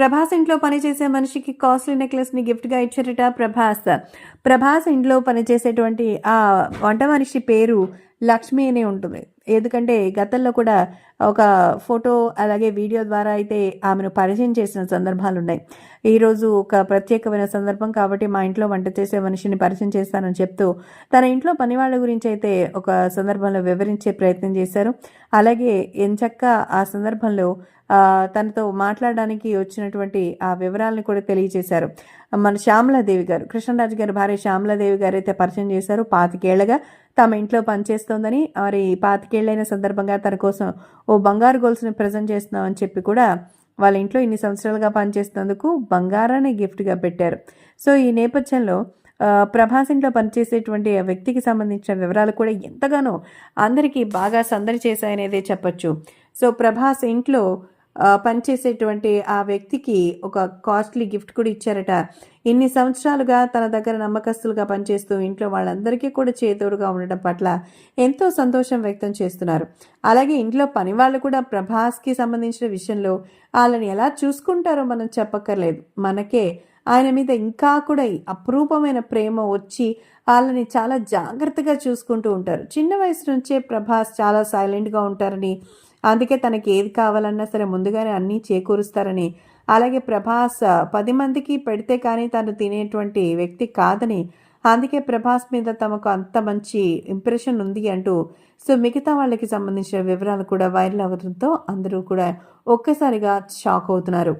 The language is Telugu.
ప్రభాస్ ఇంట్లో పనిచేసే మనిషికి కాస్ట్లీ నెక్లెస్ని గిఫ్ట్గా ఇచ్చారట ప్రభాస్. ప్రభాస్ ఇంట్లో పనిచేసేటువంటి ఆ వంట మనిషి పేరు లక్ష్మి అనే ఉంటుంది. ఎందుకంటే గతంలో కూడా ఒక ఫోటో అలాగే వీడియో ద్వారా అయితే ఆమెను పరిచయం చేసిన సందర్భాలు ఉన్నాయి ఈరోజు ఒక ప్రత్యేకమైన సందర్భం కాబట్టి మా ఇంట్లో వంట చేసే మనిషిని పరిచయం చేస్తానని చెప్తూ తన ఇంట్లో పనివాళ్ళ గురించి అయితే ఒక సందర్భంలో వివరించే ప్రయత్నం చేశారు. అలాగే ఎంచక్క ఆ సందర్భంలో తనతో మాట్లాడడానికి వచ్చినటువంటి ఆ వివరాలను కూడా తెలియజేశారు. మన శ్యామలాదేవి గారు కృష్ణరాజు గారి భార్య శ్యామలాదేవి గారు అయితే పరిచయం చేశారు పాతికేళ్ళగా తమ ఇంట్లో పనిచేస్తోందని మరి పాతికేళ్ళైన సందర్భంగా తన కోసం ఓ బంగారు గోల్స్ని ప్రజెంట్ చేస్తున్నామని చెప్పి కూడా వాళ్ళ ఇంట్లో ఇన్ని సంవత్సరాలుగా పనిచేస్తున్నందుకు బంగారాన్ని గిఫ్ట్గా పెట్టారు. సో ఈ నేపథ్యంలో ప్రభాస్ ఇంట్లో పనిచేసేటువంటి ఆ వ్యక్తికి సంబంధించిన వివరాలు కూడా ఎంతగానో అందరికీ బాగా సందడి చేశాయనేదే చెప్పొచ్చు. సో ప్రభాస్ ఇంట్లో పనిచేసేటువంటి ఆ వ్యక్తికి ఒక కాస్ట్లీ గిఫ్ట్ కూడా ఇచ్చారట. ఇన్ని సంవత్సరాలుగా తన దగ్గర నమ్మకస్తులుగా పనిచేస్తూ ఇంట్లో వాళ్ళందరికీ కూడా చేతోడుగా ఉండడం పట్ల ఎంతో సంతోషం వ్యక్తం చేస్తున్నారు. అలాగే ఇంట్లో పని వాళ్ళు కూడా ప్రభాస్కి సంబంధించిన విషయంలో వాళ్ళని ఎలా చూసుకుంటారో మనం చెప్పక్కర్లేదు. మనకే ఆయన మీద ఇంకా కూడా అపురూపమైన ప్రేమ వచ్చి వాళ్ళని చాలా జాగ్రత్తగా చూసుకుంటూ ఉంటారు. చిన్న వయసు నుంచే ప్రభాస్ చాలా సైలెంట్గా ఉంటారని అందుకే తనకి ఏది కావాలన్నా సరే ముందుగానే అన్నీ చేకూరుస్తారని. అలాగే ప్రభాస్ పది మందికి పెడితే కానీ తను తినేటువంటి వ్యక్తి కాదని. అందుకే ప్రభాస్ మీద తమకు అంత మంచి ఇంప్రెషన్ ఉంది అంటూ. సో మిగతా వాళ్ళకి సంబంధించిన వివరాలు కూడా వైరల్ అవ్వడంతో అందరూ కూడా ఒక్కసారిగా షాక్ అవుతున్నారు.